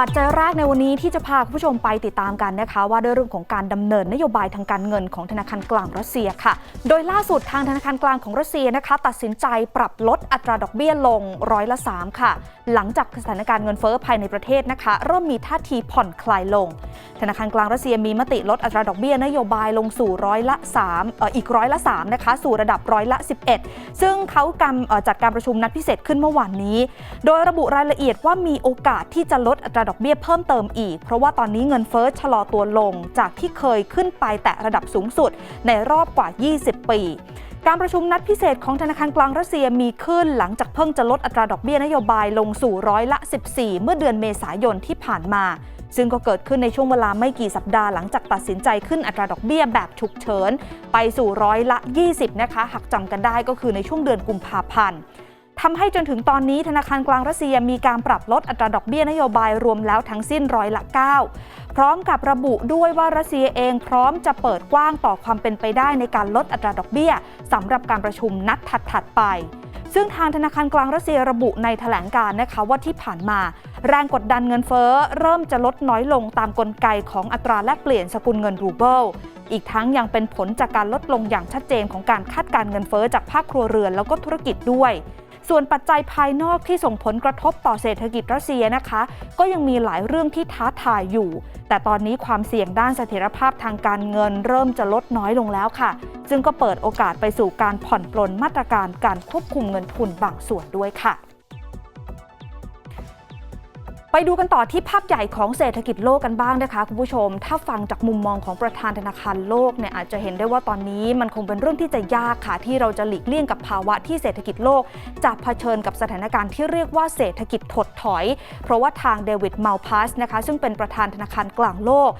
ปัจจัยแรกในวันนี้ที่จะพาคุณผู้ชมไปติดตามกันนะคะ ว่าด้วยเรื่องของการดำเนินนโยบายทางการเงินของธนาคารกลางรัสเซียค่ะ โดยล่าสุดทางธนาคารกลางของรัสเซียนะคะ ตัดสินใจปรับลดอัตราดอกเบี้ยลงร้อยละ 3 ค่ะ หลังจากสถานการณ์เงินเฟ้อภายในประเทศนะคะ เริ่มมีท่าทีผ่อนคลายลง ธนาคารกลางรัสเซียมีมติลดอัตราดอกเบี้ยนโยบายลงสู่ร้อยละ3เอ่ออีกร้อยละ3นะคะสู่ระดับร้อยละ 11 ซึ่งเขากำจัดการประชุมนัดพิเศษขึ้นเมื่อวานนี้ โดยระบุรายละเอียดว่ามีโอกาสที่จะลดอัตราดอกเบี้ยเพิ่มเติมอีก เพราะว่าตอนนี้เงินเฟ้อชะลอตัวลงจากที่เคยขึ้นไปแตะระดับสูงสุดในรอบกว่า 20 ปีการประชุมนัดพิเศษของธนาคารกลางรัสเซียมีขึ้นหลังจากเพิ่งจะลดอัตราดอกเบี้ยนโยบายลงสู่ร้อยละ 14 เมื่อเดือนเมษายนที่ผ่านมา ซึ่งก็เกิดขึ้นในช่วงเวลาไม่กี่สัปดาห์หลังจากตัดสินใจขึ้นอัตราดอกเบี้ยแบบฉุกเฉิน ไปสู่ร้อยละ 20 นะคะหากจำกันได้ก็คือในช่วงเดือนกุมภาพันธ์ ทำให้จนถึงตอนนี้ธนาคารกลางรัสเซียมีการปรับลดอัตราดอกเบี้ยนโยบายรวมแล้วทั้งสิ้นร้อยละ 9 พร้อมกับระบุด้วยว่ารัสเซียเองพร้อมจะเปิดกว้างต่อความเป็นไปได้ในการลดอัตราดอกเบี้ยสำหรับการประชุมนัดถัดๆไปซึ่งทางธนาคารกลางรัสเซียระบุในแถลงการณ์นะคะว่าที่ผ่านมา แรงกดดันเงินเฟ้อเริ่มจะลดน้อยลงตามกลไกของอัตราแลกเปลี่ยนสกุลเงินรูเบิลอีกทั้งยังเป็นผลจากการลดลงอย่างชัดเจนของการคาดการเงินเฟ้อจากภาคครัวเรือนแล้วก็ธุรกิจด้วย ส่วนปัจจัยภายนอกที่ส่งผลกระทบต่อเศรษฐกิจรัสเซียนะคะ ก็ยังมีหลายเรื่องที่ท้าทายอยู่ แต่ตอนนี้ความเสี่ยงด้านเสถียรภาพทางการเงินเริ่มจะลดน้อยลงแล้วค่ะ ซึ่งก็เปิดโอกาสไปสู่การผ่อนปลนมาตรการการควบคุมเงินทุนบางส่วนด้วยค่ะ ไปดูกันต่อที่ภาพใหญ่ของเศรษฐกิจโลกกันบ้างนะคะคุณผู้ชม ถ้าฟังจากมุมมองของประธานธนาคารโลกเนี่ยอาจจะเห็นได้ว่าตอนนี้มันคงเป็นเรื่องที่จะยากค่ะ ที่เราจะหลีกเลี่ยงกับภาวะที่เศรษฐกิจโลก จะเผชิญกับสถานการณ์ที่เรียกว่าเศรษฐกิจถดถอย เพราะว่าทางเดวิดมัลพัสนะคะซึ่งเป็นประธานธนาคารกลางโลก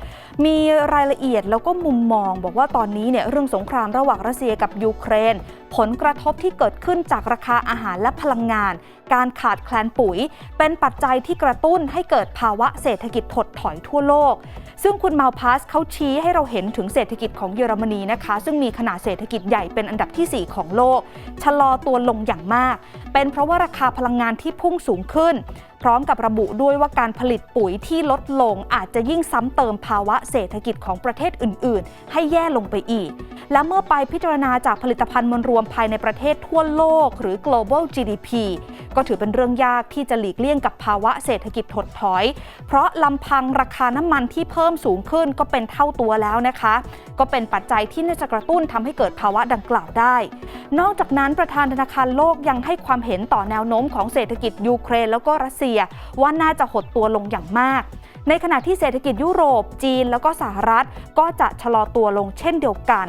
มีรายละเอียดแล้วก็มุมมอง บอกว่าตอนนี้เนี่ยเรื่องสงครามระหว่างรัสเซียกับยูเครน ผลกระทบที่เกิดขึ้นจากราคาอาหารและพลังงาน การขาดแคลนปุ๋ย เป็นปัจจัยที่กระตุ้นให้เกิดภาวะเศรษฐกิจถดถอยทั่วโลก ซึ่งคุณมาลพัสเขาชี้ให้เราเห็นถึงเศรษฐกิจของเยอรมนีนะคะ ซึ่งมีขนาดเศรษฐกิจใหญ่เป็นอันดับที่ 4 ของโลก ชะลอตัวลงอย่างมาก เป็นเพราะว่าราคาพลังงานที่พุ่งสูงขึ้นพร้อมกับระบุด้วยว่าการผลิตปุ๋ยที่ลดลงอาจจะยิ่งซ้ำเติมภาวะเศรษฐกิจของประเทศอื่น ๆ ให้แย่ลงไปอีก และเมื่อไปพิจารณาจากผลิตภัณฑ์มวลรวมภายในประเทศทั่วโลก หรือ global GDP ก็ถือเป็นเรื่องยากที่จะหลีกเลี่ยงกับภาวะเศรษฐกิจถดถอย เพราะลำพังราคาน้ำมันที่เพิ่มสูงขึ้นก็เป็นเท่าตัวแล้วนะคะ ก็เป็นปัจจัยที่น่าจะกระตุ้นทำให้เกิดภาวะดังกล่าวได้ นอกจากนั้นประธานธนาคารโลกยังให้ความเห็นต่อแนวโน้มของเศรษฐกิจยูเครนแล้วก็รัสเซียว่าน่าจะหดตัวลงอย่างมาก ในขณะที่เศรษฐกิจยุโรป จีน แล้วก็สหรัฐ ก็จะชะลอตัวลงเช่นเดียวกัน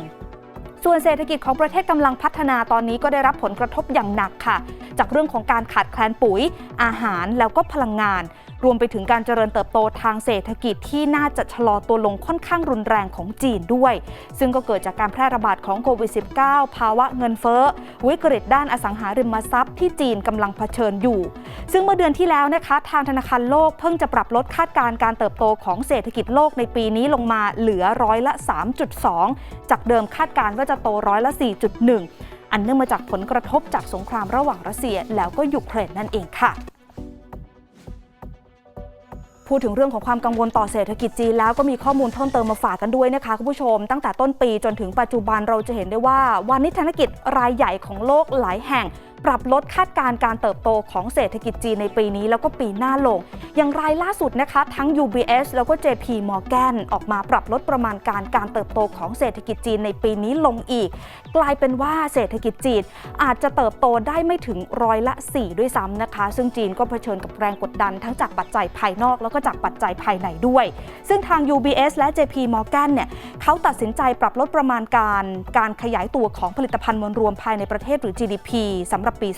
ส่วนเศรษฐกิจของประเทศกำลังพัฒนาตอนนี้ก็ได้รับผลกระทบอย่างหนักค่ะ จากเรื่องของการขาดแคลนปุ๋ย อาหารแล้วก็พลังงานรวมไปถึงการเจริญเติบโตทางเศรษฐกิจที่น่าจะชะลอตัวลงค่อนข้างรุนแรงของจีนด้วย ซึ่งก็เกิดจากการแพร่ระบาดของโควิด -19 ภาวะเงินเฟ้อ วิกฤตด้านอสังหาริมทรัพย์ที่จีนกำลังเผชิญอยู่ ซึ่งเมื่อเดือนที่แล้วนะคะ ทางธนาคารโลกเพิ่งจะปรับลดคาดการณ์การเติบโตของเศรษฐกิจโลกในปีนี้ลงมาเหลือร้อยละ 3.2 จากเดิมคาดการณ์ว่าจะโตร้อยละ 4.1 อันเนื่องมาจากผลกระทบจากสงครามระหว่างรัสเซียแล้วก็ยูเครนนั่นเองค่ะ พูดถึงเรื่องของความกังวลต่อเศรษฐกิจจีนแล้วก็มีข้อมูลเพิ่มเติมมาฝากกันด้วยนะคะคุณผู้ชม ตั้งแต่ต้นปีจนถึงปัจจุบันเราจะเห็นได้ว่าวันนี้ธนกิจรายใหญ่ของโลกหลายแห่ง ปรับลดคาดการณ์การเติบโตของเศรษฐกิจจีนในปีนี้ แล้วก็ปีหน้าลง อย่างรายล่าสุดนะคะทั้ง UBS แล้วก็ JP Morgan ออกมาปรับลดประมาณการการเติบโตของเศรษฐกิจจีนในปีนี้ลงอีก กลายเป็นว่าเศรษฐกิจจีนอาจจะเติบโตได้ไม่ถึงร้อยละ 4 ด้วยซ้ำนะคะ ซึ่งจีนก็เผชิญกับแรงกดดันทั้งจากปัจจัยภายนอก แล้วก็จากปัจจัยภายในด้วย ซึ่งทาง UBS และ JP Morgan เนี่ยเขาตัดสินใจปรับลดประมาณการการขยายตัวของผลิตภัณฑ์มวลรวมภายในประเทศหรือ GDP สำหรับปี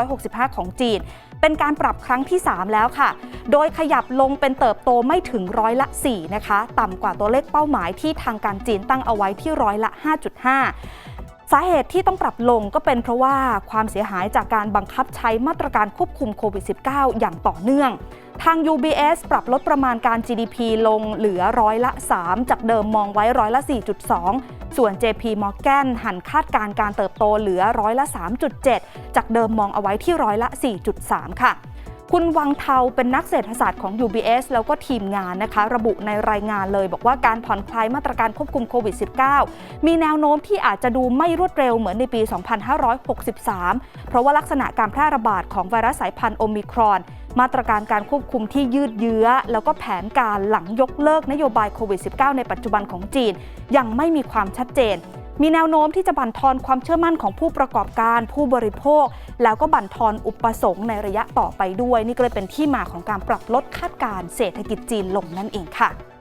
2565 ของจีน เป็นการปรับครั้งที่ 3 แล้วค่ะ โดยขยับลงเป็นเติบโตไม่ถึงร้อยละ 4 นะคะ ต่ำกว่าตัวเลขเป้าหมายที่ทางการจีนตั้งเอาไว้ที่ร้อยละ 5.5 สาเหตุที่ต้องปรับลงก็เป็นเพราะว่าความเสียหายจากการบังคับใช้มาตรการควบคุมโควิด -19 อย่างต่อเนื่อง ทาง UBS ปรับลดประมาณการ GDP ลงเหลือร้อยละ 3 จากเดิมมองไว้ร้อยละ 4.2 ส่วน JP Morgan หันคาดการณ์การเติบโตเหลือร้อยละ 3.7 จากเดิมมองเอาไว้ที่ร้อยละ 4.3 ค่ะ คุณวังเทาเป็นนักเศรษฐศาสตร์ของ UBS แล้วก็ทีมงานนะคะ ระบุในรายงานเลยบอกว่าการผ่อนคลายมาตรการควบคุมโควิด -19 มีแนวโน้มที่อาจจะดูไม่รวดเร็วเหมือนในปี 2563 เพราะว่าลักษณะการแพร่ระบาดของไวรัสสายพันธุ์โอมิครอน มาตรการการควบคุมที่ยืดเยื้อ แล้วก็แผนการหลังยกเลิกนโยบายโควิด -19 ในปัจจุบันของจีน ยังไม่มีความชัดเจนมีแนวโน้มที่จะบั่นทอนความเชื่อมั่นของผู้ประกอบการ ผู้บริโภค แล้วก็บั่นทอนอุปสงค์ในระยะต่อไปด้วย นี่ก็เลยเป็นที่มาของการปรับลดคาดการณ์เศรษฐกิจจีนลงนั่นเองค่ะ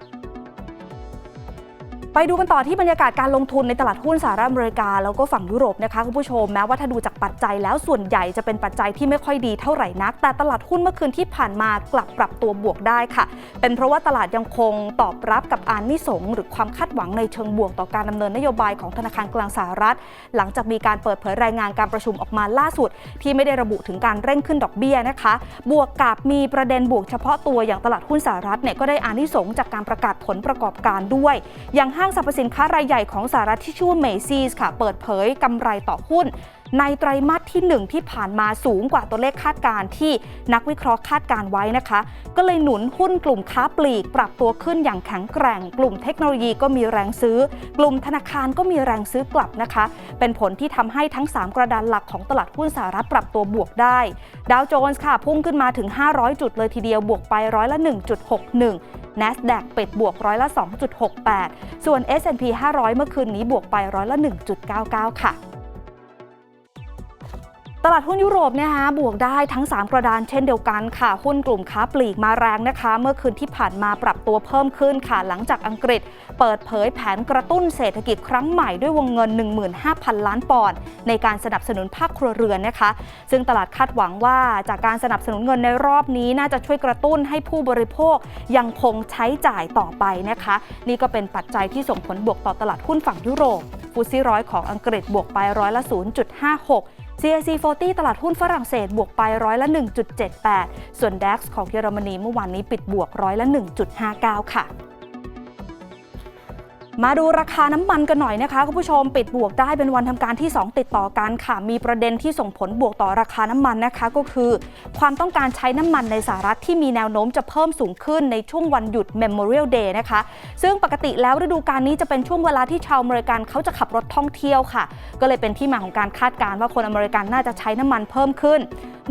ไปดูกันต่อที่บรรยากาศการลงทุนในตลาดหุ้นสหรัฐอเมริกา แล้วก็ฝั่งยุโรปนะคะคุณผู้ชมแม้ว่าถ้าดูจากปัจจัยแล้วส่วนใหญ่จะเป็นปัจจัยที่ไม่ค่อยดีเท่าไหร่นัก แต่ตลาดหุ้นเมื่อคืนที่ผ่านมากลับปรับตัวบวกได้ค่ะ เป็นเพราะว่าตลาดยังคงตอบรับกับอานิสงส์หรือความคาดหวังในเชิงบวกต่อการดำเนินนโยบายของธนาคารกลางสหรัฐ หลังจากมีการเปิดเผยรายงานการประชุมออกมาล่าสุด ที่ไม่ได้ระบุถึงการเร่งขึ้นดอกเบี้ยนะคะ บวกกับมีประเด็นบวกเฉพาะตัวอย่างตลาดหุ้นสหรัฐเนี่ยก็ได้อานิสงส์จากการประกาศผลประกอบการด้วยอย่างห้างสรรพสินค้ารายใหญ่ของสหรัฐที่ชื่อว่า Macy's ค่ะ เปิดเผยกำไรต่อหุ้น ในไตรมาสที่ 1 ที่ผ่านมาสูงกว่าตัวเลขคาดการณ์ที่นักวิเคราะห์คาดการไว้นะคะ ก็เลยหนุนหุ้นกลุ่มค้าปลีก ปรับตัวขึ้นอย่างแข็งแกร่ง กลุ่มเทคโนโลยีก็มีแรงซื้อ กลุ่มธนาคารก็มีแรงซื้อกลับนะคะ เป็นผลที่ทำให้ทั้ง 3 กระดานหลักของตลาดหุ้นสหรัฐปรับตัวบวกได้ ดาวโจนส์ค่ะพุ่งขึ้นมาถึง 500 จุดเลยทีเดียวบวกไปร้อยละ 1.61 NASDAQ ปิดบวกร้อยละ 2.68 ส่วน S&P 500 เมื่อคืนนี้บวกไปร้อยละ 1.99 ค่ะ ตลาดหุ้นยุโรปเนี่ยฮะบวกได้ทั้ง 3 กระดานเช่นเดียวกันค่ะ หุ้นกลุ่มค้าปลีกมาแรงนะคะ เมื่อคืนที่ผ่านมาปรับตัวเพิ่มขึ้นค่ะ หลังจากอังกฤษ เปิดเผยแผนกระตุ้นเศรษฐกิจครั้งใหม่ด้วยวงเงิน 15,000 ล้านปอนด์ในการสนับสนุนภาคครัวเรือนนะคะ ซึ่งตลาดคาดหวังว่าจากการสนับสนุนเงินในรอบนี้ น่าจะช่วยกระตุ้นให้ผู้บริโภคยังคงใช้จ่ายต่อไปนะคะ นี่ก็เป็นปัจจัยที่ส่งผลบวกต่อตลาดหุ้นฝั่งยุโรปฟุตซี่ร้อยของอังกฤษบวกไปร้อยละ 0.56 CAC 40 ตลาดหุ้นฝรั่งเศสบวกไปร้อยละ 1.78 ส่วน DAX ของเยอรมนีเมื่อวานนี้ปิดบวกร้อยละ 1.59 ค่ะ มาดูราคาน้ำมันกันหน่อยนะคะคุณผู้ชมปิดบวกได้เป็นวันทำการที่ 2 ติดต่อกันค่ะ มีประเด็นที่ส่งผลบวกต่อราคาน้ำมันนะคะ ก็คือ ความต้องการใช้น้ำมันในสหรัฐที่มีแนวโน้มจะเพิ่มสูงขึ้นในช่วงวันหยุด Memorial Day นะคะ ซึ่งปกติแล้วฤดูกาลนี้จะเป็นช่วงเวลาที่ชาวอเมริกันเขาจะขับรถท่องเที่ยวค่ะ ก็เลยเป็นที่มาของการคาดการณ์ว่าคนอเมริกันน่าจะใช้น้ำมันเพิ่มขึ้น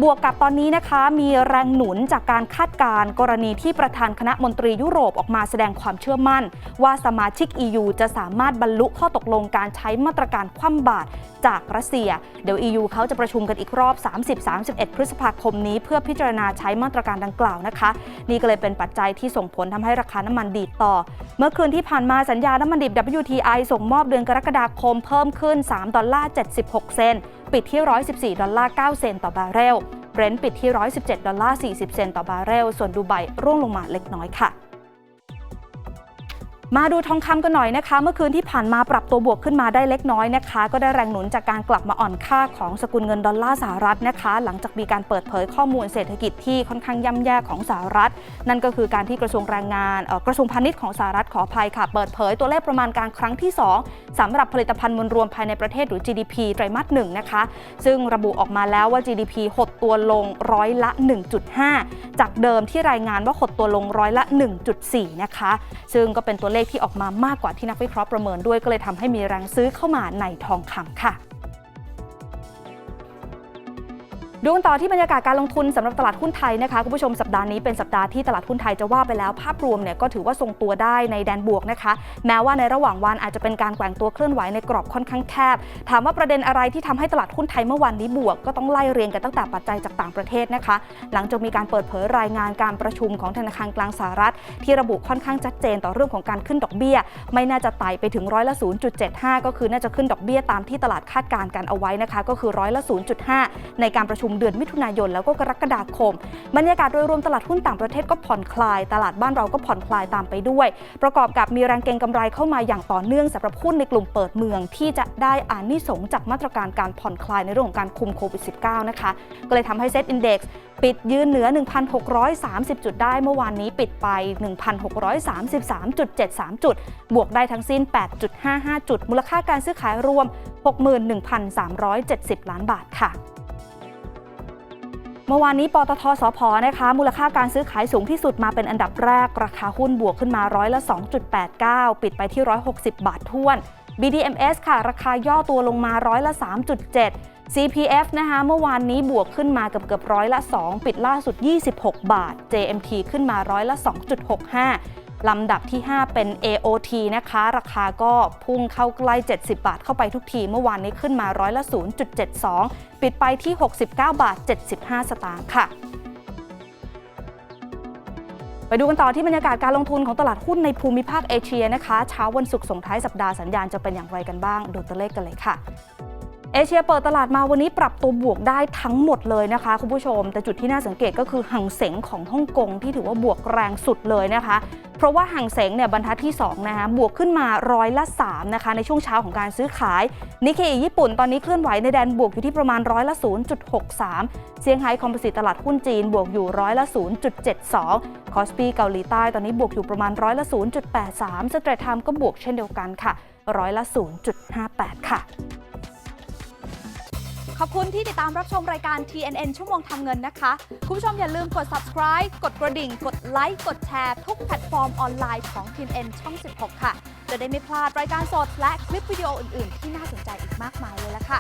บวกกับตอนนี้นะคะ มีแรงหนุนจากการคาดการณ์กรณีที่ประธานคณะมนตรียุโรปออกมาแสดงความเชื่อมั่น ว่าสมาชิก EU จะสามารถบรรลุข้อตกลงการใช้มาตรการคว่ำบาตรจากรัสเซีย เดี๋ยว EU เขาจะประชุมกันอีกรอบ 30-31 พฤษภาคมนี้ เพื่อพิจารณาใช้มาตรการดังกล่าวนะคะ นี่ก็เลยเป็นปัจจัยที่ส่งผลทำให้ราคาน้ำมันดีดต่อ เมื่อคืนที่ผ่านมาสัญญาน้ำมันดิบ WTI ส่งมอบเดือนกรกฎาคมเพิ่มขึ้น 3 ดอลลาร์ 76 เซนปิดที่ 114 ดอลลาร์ 9 เซนต์ต่อบาร์เรลเบรนท์ปิดที่ 117 ดอลลาร์ 40 เซนต์ต่อบาร์เรล ส่วนดูไบร่วงลงมาเล็กน้อยค่ะ มาดูทองคำกันหน่อยนะคะ เมื่อคืนที่ผ่านมาปรับตัวบวกขึ้นมาได้เล็กน้อยนะคะ ก็ได้แรงหนุนจากการกลับมาอ่อนค่าของสกุลเงินดอลลาร์สหรัฐนะคะ หลังจากมีการเปิดเผยข้อมูลเศรษฐกิจที่ค่อนข้างย่ำแย่ของสหรัฐ นั่นก็คือการที่กระทรวงแรงงานกระทรวงพาณิชย์ของสหรัฐขออภัยค่ะ เปิดเผยตัวเลขประมาณการครั้งที่ 2สำหรับผลิตภัณฑ์มวลรวมภายในประเทศหรือ GDP ไตรมาสหนึ่งนะคะ ซึ่งระบุออกมาแล้วว่า GDP หดตัวลงร้อยละ 1.5 จากเดิมที่รายงานว่าหดตัวลงร้อยละ 1.4 นะคะ ซึ่งก็เป็นตัวเลขที่ออกมามากกว่าที่นักวิเคราะห์ประเมินด้วยก็เลยทำให้มีแรงซื้อเข้ามาในทองคำค่ะ ดูกันต่อที่บรรยากาศการลงทุนสำหรับตลาดหุ้นไทยนะคะคุณผู้ชมสัปดาห์นี้เป็นสัปดาห์ที่ตลาดหุ้นไทยจะว่าไปแล้ว ภาพรวมเนี่ยก็ถือว่าทรงตัวได้ในแดนบวกนะคะ แม้ว่าในระหว่างวันอาจจะเป็นการแกว่งตัวเคลื่อนไหวในกรอบค่อนข้างแคบ ถามว่าประเด็นอะไรที่ทำให้ตลาดหุ้นไทยเมื่อวันนี้บวก ก็ต้องไล่เรียงกันตั้งแต่ปัจจัยจากต่างประเทศนะคะ หลังจากมีการเปิดเผยรายงานการประชุมของธนาคารกลางสหรัฐ ที่ระบุค่อนข้างชัดเจนต่อเรื่องของการขึ้นดอกเบี้ย ไม่น่าจะไต่ไปถึงร้อยละ 0.75 ก็คือน่าจะขึ้นดอกเบี้ยตามที่ตลาดคาดการณ์กันเอาไว้นะคะ ก็คือร้อยละ 0.5 ในการประชุมเดือนมิถุนายนแล้วก็กรกฎาคม บรรยากาศโดยรวมตลาดหุ้นต่างประเทศก็ผ่อนคลาย ตลาดบ้านเราก็ผ่อนคลายตามไปด้วย ประกอบกับมีแรงเก็งกำไรเข้ามาอย่างต่อเนื่องสำหรับหุ้นในกลุ่มเปิดเมือง ที่จะได้อานิสงส์จากมาตรการการผ่อนคลายในเรื่องของการคุมโควิด -19 นะคะก็เลยทำให้เซ็ตอินดี x ปิดยืนเหนือ 1,630 จุดได้เมื่อวานนี้ปิดไป 1,633.73 จุด บวกได้ทั้งสิ้น 8.55 จุด มูลค่าการซื้อขายรวม 61,370 ล้านบาทค่ะ เมื่อวานนี้ปตทสพนะคะ มูลค่าการซื้อขายสูงที่สุดมาเป็นอันดับแรก ราคาหุ้นบวกขึ้นมาร้อยละ 2.89 ปิดไปที่ 160 บาทท้วน BDMs ค่ะ ราคาย่อตัวลงมาร้อยละ 3.7 CPF นะคะ เมื่อวานนี้บวกขึ้นมาเกือบเกือบร้อยละ 2 ปิดล่าสุด 26 บาท JMT ขึ้นมาร้อยละ 2.65 ลำดับที่ 5 เป็น AOT นะคะ ราคาก็พุ่งเข้าใกล้ 70 บาทเข้าไปทุกที เมื่อวานนี้ขึ้นมาร้อยละ 0.72 ปิดไปที่ 69 บาท 75 สตางค์ค่ะไปดูกันต่อที่บรรยากาศการลงทุนของตลาดหุ้นในภูมิภาคเอเชียนะคะ เช้าวันศุกร์ส่งท้ายสัปดาห์สัญญาณจะเป็นอย่างไรกันบ้าง ดูตัวเลขกันเลยค่ะ เอเชียเปิดตลาดมาวันนี้ปรับตัวบวกได้ทั้งหมดเลยนะคะคุณผู้ชม แต่จุดที่น่าสังเกตก็คือหังเสงของฮ่องกงที่ถือว่าบวกแรงสุดเลยนะคะ เพราะว่าหังเสงเนี่ยบรรทัดที่2นะคะบวกขึ้นมาร้อยละ3นะคะในช่วงเช้าของการซื้อขายนิเคอิญี่ปุ่นตอนนี้เคลื่อนไหวในแดนบวกอยู่ที่ประมาณร้อยละ 0.63 เซี่ยงไฮ้คอมโพสิตตลาดหุ้นจีนบวกอยู่ร้อยละ 0.72 คอสปีเกาหลีใต้ตอนนี้บวกอยู่ประมาณร้อยละ 0.83 สเตรทไทม์ก็บวกเช่นเดียวกันค่ะร้อยละ 0.58 ค่ะ ขอบคุณที่ติดตามรับชมรายการ TNN ชั่วโมงทำเงินนะคะ คุณผู้ชมอย่าลืมกด subscribe กดกระดิ่ง กดไลค์กดแชร์ทุกแพลตฟอร์มออนไลน์ของ TNN ช่อง 16 ค่ะ จะได้ไม่พลาดรายการสดและคลิปวิดีโออื่น ๆ ที่น่าสนใจอีกมากมายเลยละค่ะ